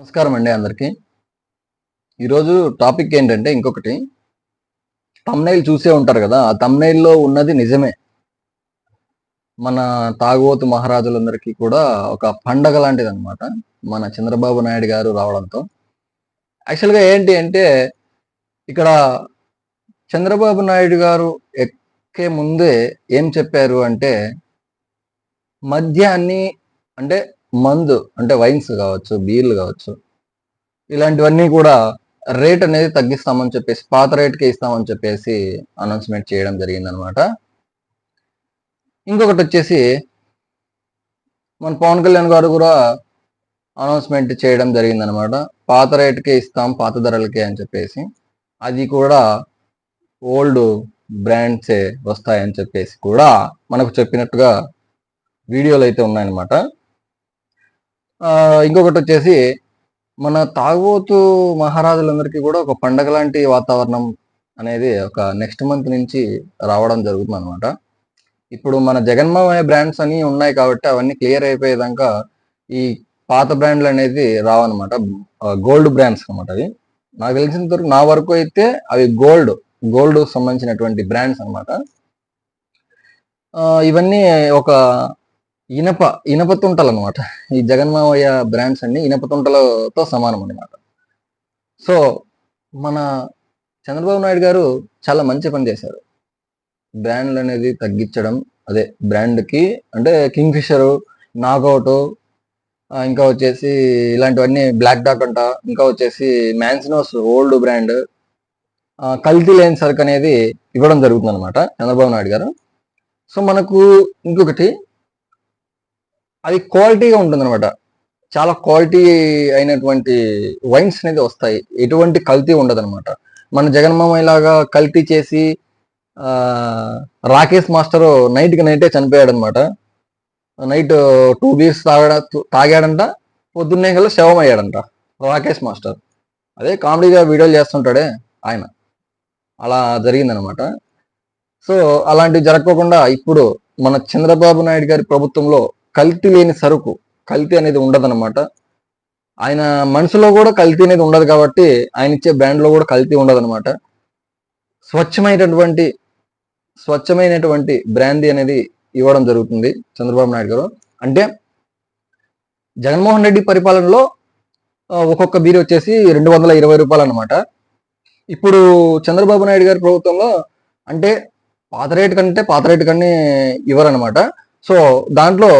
నమస్కారం అండి అందరికీ. ఈరోజు టాపిక్ ఏంటంటే ఇంకొకటి. తమ్నైల్ చూసే ఉంటారు కదా ఆ తమ్నైల్లో ఉన్నది నిజమే. మన తాగుబోతు మహారాజులందరికీ కూడా ఒక పండగ లాంటిది అనమాట మన చంద్రబాబు నాయుడు గారు రావడంతో. యాక్చువల్గా ఏంటి అంటే ఇక్కడ చంద్రబాబు నాయుడు గారు ఎక్కే ముందే ఏం చెప్పారు అంటే మద్యాన్ని అంటే మందు అంటే వైన్స్ కావచ్చు బీర్లు కావచ్చు ఇలాంటివన్నీ కూడా రేట్ అనేది తగ్గిస్తామని చెప్పేసి పాత రేట్కి ఇస్తామని చెప్పేసి అనౌన్స్మెంట్ చేయడం జరిగిందనమాట ఇంకొకటి వచ్చేసి మన పవన్ కళ్యాణ్ గారు కూడా అనౌన్స్మెంట్ చేయడం జరిగిందనమాట పాత రేట్కే ఇస్తాం పాత ధరలకే అని చెప్పేసి. అది కూడా ఓల్డ్ బ్రాండ్సే వస్తాయని చెప్పేసి కూడా మనకు చెప్పినట్టుగా వీడియోలు అయితే ఉన్నాయన్నమాట. ఇంకొకటి వచ్చేసి మన తాగుబోతు మహారాజులందరికీ కూడా ఒక పండగ లాంటి వాతావరణం అనేది ఒక నెక్స్ట్ మంత్ నుంచి రావడం జరుగుతుంది అనమాట ఇప్పుడు మన జగన్మోహన్ బ్రాండ్స్ అని ఉన్నాయి కాబట్టి అవన్నీ క్లియర్ అయిపోయేదాకా ఈ పాత బ్రాండ్లు అనేది రావన్నమాట. గోల్డ్ బ్రాండ్స్ అనమాట అవి. నాకు తెలిసినంత వరకు నా వరకు అయితే అవి గోల్డ్ గోల్డ్ సంబంధించినటువంటి బ్రాండ్స్ అనమాట ఇవన్నీ ఒక ఇనప ఇనప తుంటలు అనమాట ఈ జగన్మావయ్య బ్రాండ్స్ అన్ని ఇనప తుంటలతో సమానం అనమాట సో మన చంద్రబాబు నాయుడు గారు చాలా మంచి పని చేశారు. బ్రాండ్లు అనేది తగ్గించడం అదే బ్రాండ్కి అంటే కింగ్ ఫిషరు నాగౌట్ ఇంకా వచ్చేసి ఇలాంటివన్నీ బ్లాక్ డాక్ అంట ఇంకా వచ్చేసి మ్యాన్సినోస్ ఓల్డ్ బ్రాండ్ కల్తీ లేని సరుకు అనేది ఇవ్వడం జరుగుతుంది అనమాట చంద్రబాబు నాయుడు గారు. సో మనకు ఇంకొకటి అది క్వాలిటీగా ఉంటుంది అనమాట చాలా క్వాలిటీ అయినటువంటి వైన్స్ అనేది వస్తాయి. ఎటువంటి కల్తీ ఉండదు అనమాట మన జగన్మామ లాగా కల్తీ చేసి రాకేష్ మాస్టర్ నైట్కి నైటే చనిపోయాడు అనమాట నైట్ టూ బీర్స్ తాగడా తాగాడంట పొద్దున్నే కల్లా శవం అయ్యాడంట రాకేష్ మాస్టర్. అదే కామెడీగా వీడియోలు చేస్తుంటాడే ఆయన. అలా జరిగిందనమాట సో అలాంటివి జరగకుండా ఇప్పుడు మన చంద్రబాబు నాయుడు గారి ప్రభుత్వంలో కల్తీ లేని సరుకు కల్తీ అనేది ఉండదన్నమాట. ఆయన మనసులో కూడా కల్తీ అనేది ఉండదు కాబట్టి ఆయన ఇచ్చే బ్రాండ్లో కూడా కల్తీ ఉండదన్నమాట. స్వచ్ఛమైనటువంటి స్వచ్ఛమైనటువంటి బ్రాంది అనేది ఇవ్వడం జరుగుతుంది చంద్రబాబు నాయుడు గారు. అంటే జగన్మోహన్ రెడ్డి పరిపాలనలో ఒక్కొక్క బీర్ వచ్చేసి రెండు వందల ఇరవై రూపాయలు అనమాట ఇప్పుడు చంద్రబాబు నాయుడు గారి ప్రభుత్వంలో అంటే పాత రేటు కంటే పాత రేటు కన్నీ ఇవ్వరనమాట సో దాంట్లో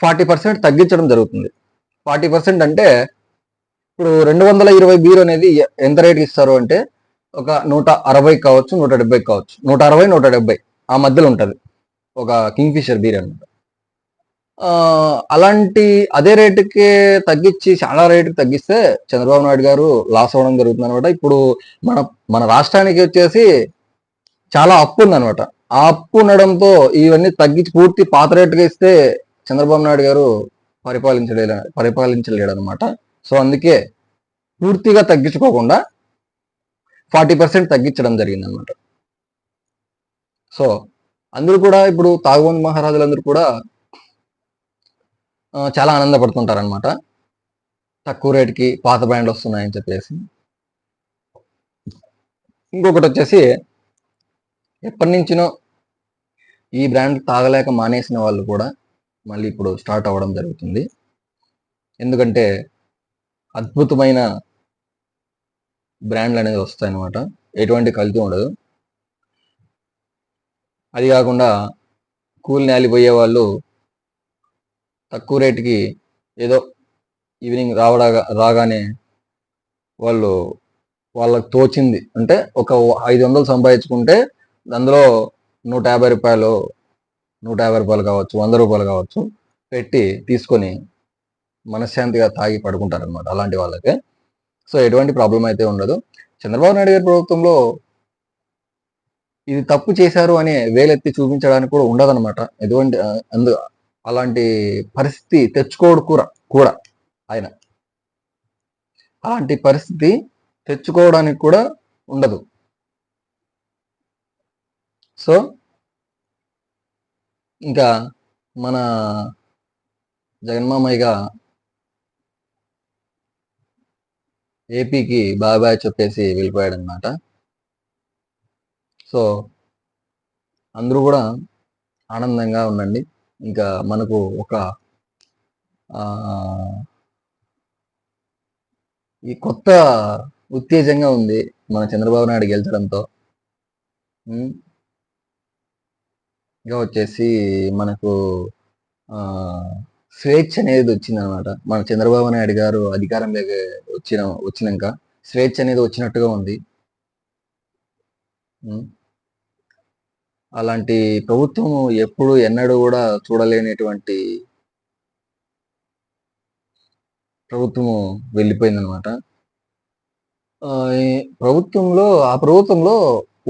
ఫార్టీ పర్సెంట్ తగ్గించడం జరుగుతుంది. ఫార్టీ పర్సెంట్ అంటే ఇప్పుడు రెండు వందల ఇరవై బీర్ అనేది ఎంత రేట్కి ఇస్తారు అంటే ఒక నూట అరవై కావచ్చు నూట డెబ్బై కావచ్చు. నూట అరవై నూట డెబ్బై ఆ మధ్యలో ఉంటుంది. ఒక కింగ్ ఫిషర్ బీర్ అనమాట అలాంటి అదే రేటుకి తగ్గించి చాలా రేటుకి తగ్గిస్తే చంద్రబాబు నాయుడు గారు లాస్ అవ్వడం జరుగుతుంది అనమాట ఇప్పుడు మన మన రాష్ట్రానికి వచ్చేసి చాలా అప్పు ఉందనమాట ఆ అప్పు ఉండడంతో ఇవన్నీ తగ్గించి పూర్తి పాత రేటుగా ఇస్తే చంద్రబాబు నాయుడు గారు పరిపాలించలే పరిపాలించలేడు అనమాట సో అందుకే పూర్తిగా తగ్గించుకోకుండా ఫార్టీ పర్సెంట్ తగ్గించడం జరిగింది అనమాట సో అందరూ కూడా ఇప్పుడు తాగుబంద్ మహారాజులందరూ కూడా చాలా ఆనందపడుతుంటారనమాట తక్కువ రేటుకి పాత బ్రాండ్లు వస్తున్నాయని చెప్పేసి. ఇంకొకటి వచ్చేసి ఎప్పటి నుంచినో ఈ బ్రాండ్ తాగలేక మానేసిన వాళ్ళు కూడా మళ్ళీ ఇప్పుడు స్టార్ట్ అవ్వడం జరుగుతుంది. ఎందుకంటే అద్భుతమైన బ్రాండ్లు అనేది వస్తాయి అన్నమాట ఎటువంటి కల్తీ ఉండదు. అది కాకుండా కూల్ నేలిపోయే వాళ్ళు తక్కువ రేటుకి ఏదో ఈవినింగ్ రావడా రాగానే వాళ్ళు వాళ్ళకు తోచింది. అంటే ఒక ఐదు వందలు సంపాదించుకుంటే అందులో నూట యాభై రూపాయలు నూట యాభై రూపాయలు కావచ్చు వంద రూపాయలు కావచ్చు పెట్టి తీసుకొని మనశ్శాంతిగా తాగి పడుకుంటారు అనమాట అలాంటి వాళ్ళకి. సో ఎటువంటి ప్రాబ్లం అయితే ఉండదు. చంద్రబాబు నాయుడు గారి ప్రభుత్వంలో ఇది తప్పు చేశారు అని వేలెత్తి చూపించడానికి కూడా ఉండదన్నమాట. ఎటువంటి అందు అలాంటి పరిస్థితి తెచ్చుకోడు కూడా కూడా ఆయన. అలాంటి పరిస్థితి తెచ్చుకోవడానికి కూడా ఉండదు. సో ఇంకా మన జగన్మామయ్యగా ఏపీకి బాబాయ్ చెప్పేసి వెళ్ళిపోయాడనమాట సో అందరూ కూడా ఆనందంగా ఉండండి. ఇంకా మనకు ఒక ఈ కొత్త ఉత్తేజంగా ఉంది మన చంద్రబాబు నాయుడు గెలిచడంతో. ఇంకా వచ్చేసి మనకు స్వేచ్ఛ అనేది వచ్చిందనమాట మన చంద్రబాబు నాయుడు గారు అధికారంలోకి వచ్చిన వచ్చినాక స్వేచ్ఛ అనేది వచ్చినట్టుగా ఉంది. అలాంటి ప్రభుత్వం ఎప్పుడు ఎన్నడూ కూడా చూడలేనటువంటి ప్రభుత్వము వెళ్ళిపోయిందనమాట అనమాట ప్రభుత్వంలో ఆ ప్రభుత్వంలో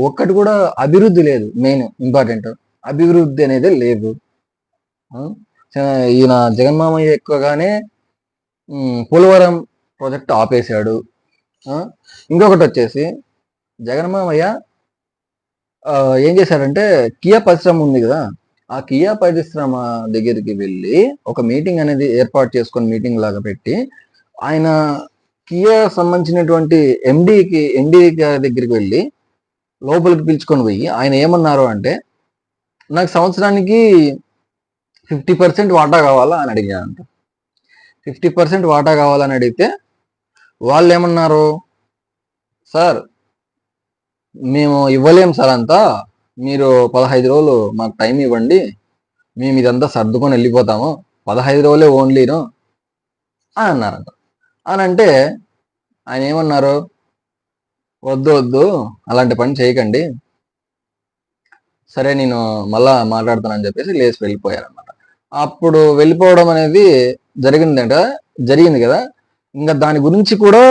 ఒక్కటి కూడా అభివృద్ధి లేదు మెయిన్ ఇంపార్టెంట్. అభివృద్ధి అనేది లేదు. ఈయన జగన్మామయ్య ఎక్కువగానే పోలవరం ప్రాజెక్ట్ ఆపేశాడు. ఇంకొకటి వచ్చేసి జగన్మామయ్య ఏం చేశాడంటే కియా పరిశ్రమ ఉంది కదా ఆ కియా పరిశ్రమ దగ్గరికి వెళ్ళి ఒక మీటింగ్ అనేది ఏర్పాటు చేసుకొని మీటింగ్ లాగా పెట్టి ఆయన కియా సంబంధించినటువంటి ఎండికి ఎండి దగ్గరికి వెళ్ళి లోపలికి పిలుచుకొని పోయి ఆయన ఏమన్నారు అంటే నాకు సంవత్సరానికి ఫిఫ్టీ పర్సెంట్ వాటా కావాలా అని అడిగానంట. ఫిఫ్టీ పర్సెంట్ వాటా కావాలని అడిగితే వాళ్ళు ఏమన్నారు? సార్ మేము ఇవ్వలేం సార్ అంతా. మీరు పదహైదు రోజులు మాకు టైం ఇవ్వండి. మేము ఇదంతా సర్దుకొని వెళ్ళిపోతాము. పదహైదు రోజులే ఓన్లీను అని అన్నారంట. అని అంటే ఆయన ఏమన్నారు? వద్దు వద్దు. అలాంటి పని చేయకండి. సరే నేను మళ్ళా మాట్లాడతానని చెప్పేసి లేచి వెళ్ళిపోయారనమాట అప్పుడు వెళ్ళిపోవడం అనేది జరిగిందంట జరిగింది కదా. ఇంకా దాని గురించి కూడా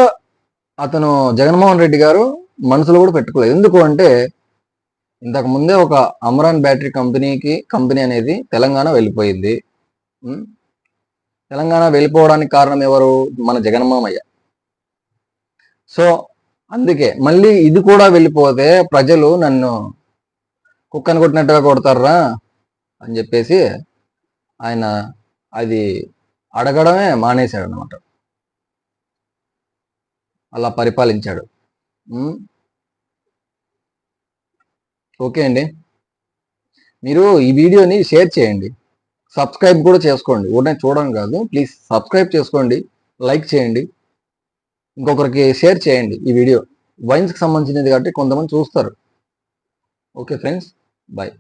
అతను జగన్మోహన్ రెడ్డి గారు మనసులో కూడా పెట్టుకోలేదు. ఎందుకు అంటే ఇంతకు ముందే ఒక అమరాన్ బ్యాటరీ కంపెనీకి కంపెనీ అనేది తెలంగాణ వెళ్ళిపోయింది. తెలంగాణ వెళ్ళిపోవడానికి కారణం ఎవరు? మన జగన్మామయ్య సో అందుకే మళ్ళీ ఇది కూడా వెళ్ళిపోతే ప్రజలు నన్ను కుక్కను కొట్టినట్టుగా కొడతారా అని చెప్పేసి ఆయన అది అడగడమే మానేశాడు అనమాట అలా పరిపాలించాడు. ఓకే అండి. మీరు ఈ వీడియోని షేర్ చేయండి. సబ్స్క్రైబ్ కూడా చేసుకోండి. ఊరినే చూడడం కాదు. ప్లీజ్ సబ్స్క్రైబ్ చేసుకోండి. లైక్ చేయండి. ఇంకొకరికి షేర్ చేయండి ఈ వీడియో. వైన్స్కి సంబంధించినది కాబట్టి కొంతమంది చూస్తారు. Okay friends bye.